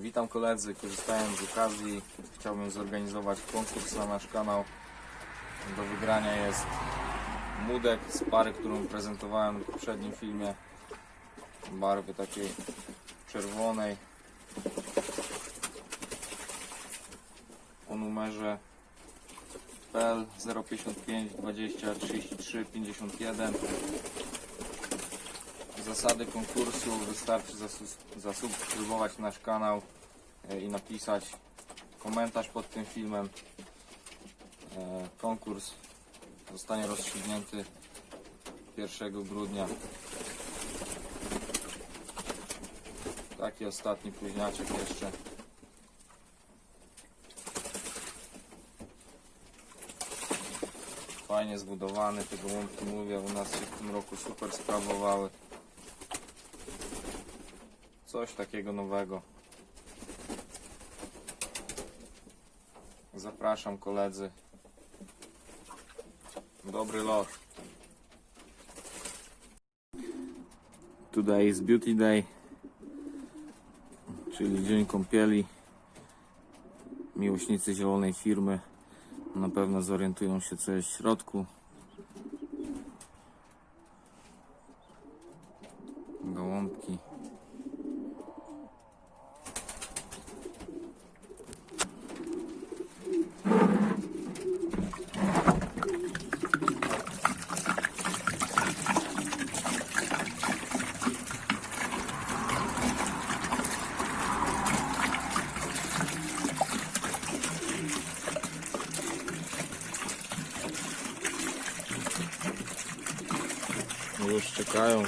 Witam koledzy, korzystając z okazji chciałbym zorganizować konkurs na nasz kanał. Do wygrania jest mudek z pary, którą prezentowałem w poprzednim filmie. Barwy takiej czerwonej. O numerze PL 055 20 33 51 Zasady konkursu wystarczy zasubskrybować nasz kanał e, i napisać komentarz pod tym filmem. E, Konkurs zostanie rozstrzygnięty 1 grudnia. Taki ostatni późniaczek jeszcze. Fajnie zbudowany, te gołąbki mówię, u nas się w tym roku super sprawowały. Coś takiego nowego. Zapraszam koledzy. Dobry lot. Today is Beauty Day, czyli dzień kąpieli. Miłośnicy zielonej firmy na pewno zorientują się co jest w środku. Gołąbki. Już czekają.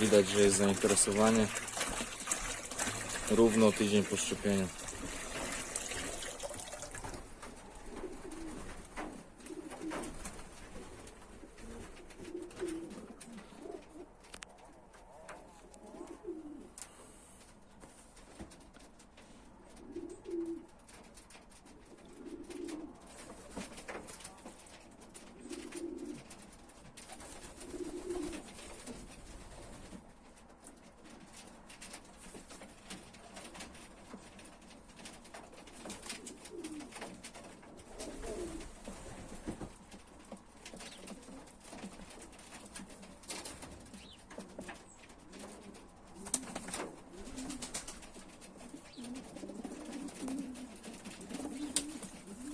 Widać, że jest zainteresowanie. Równo tydzień po szczepieniu.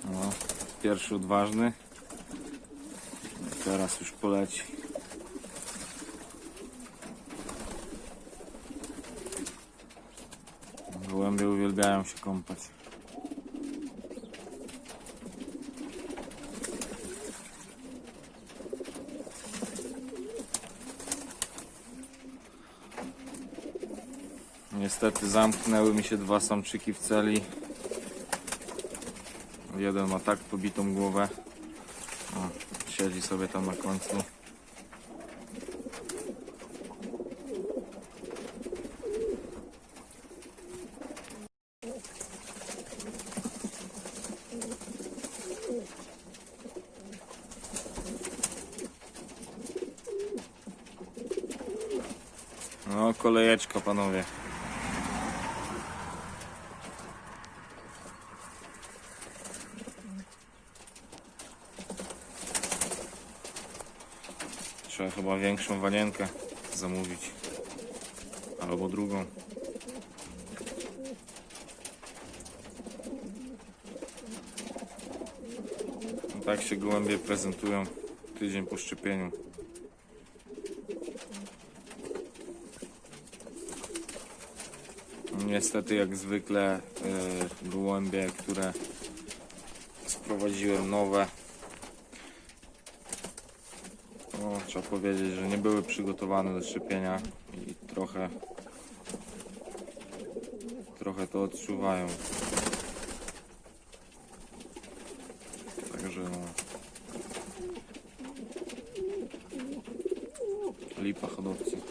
No, pierwszy odważny. Teraz już poleci. Gołębie uwielbiają się kąpać. Niestety zamknęły mi się dwa samczyki w celi. Jeden ma tak pobitą głowę. O, siedzi sobie tam na końcu. No, kolejeczka panowie. Trzeba chyba większą wanienkę zamówić. Albo drugą. No tak się gołębie prezentują tydzień po szczepieniu. Niestety jak zwykle yy, gołębie, które sprowadziłem nowe no, trzeba powiedzieć, że nie były przygotowane do szczepienia i trochę trochę to odczuwają. Także no. Lipa hodowcy.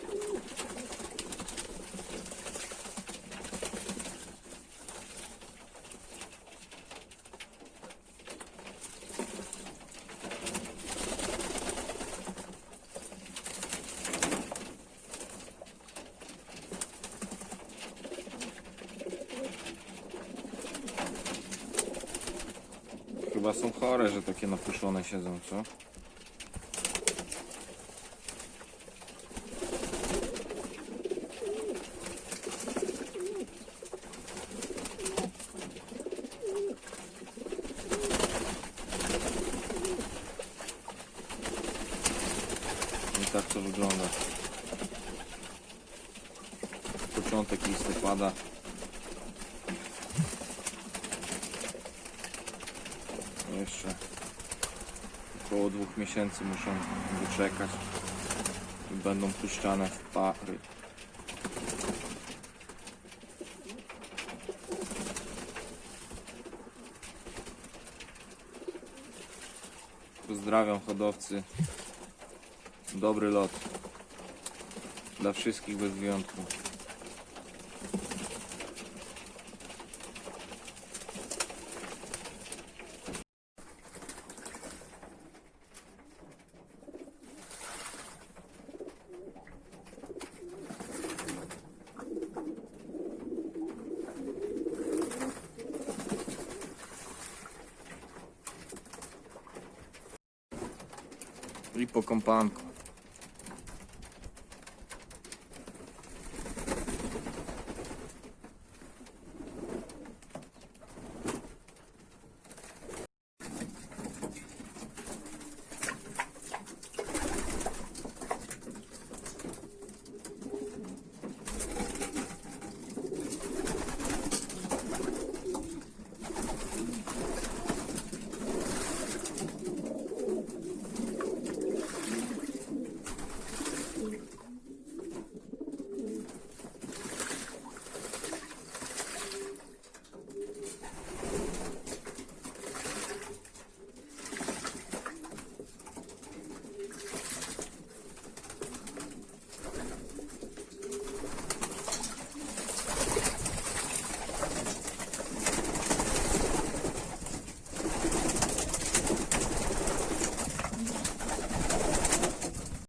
Chyba są chore, że takie napuszone siedzą, co? I tak to wygląda. Początek listopada. Jeszcze około dwóch miesięcy muszą wyczekać i będą puszczane w pary. Pozdrawiam hodowcy. Dobry lot. Dla wszystkich bez wyjątku. I po kompanku.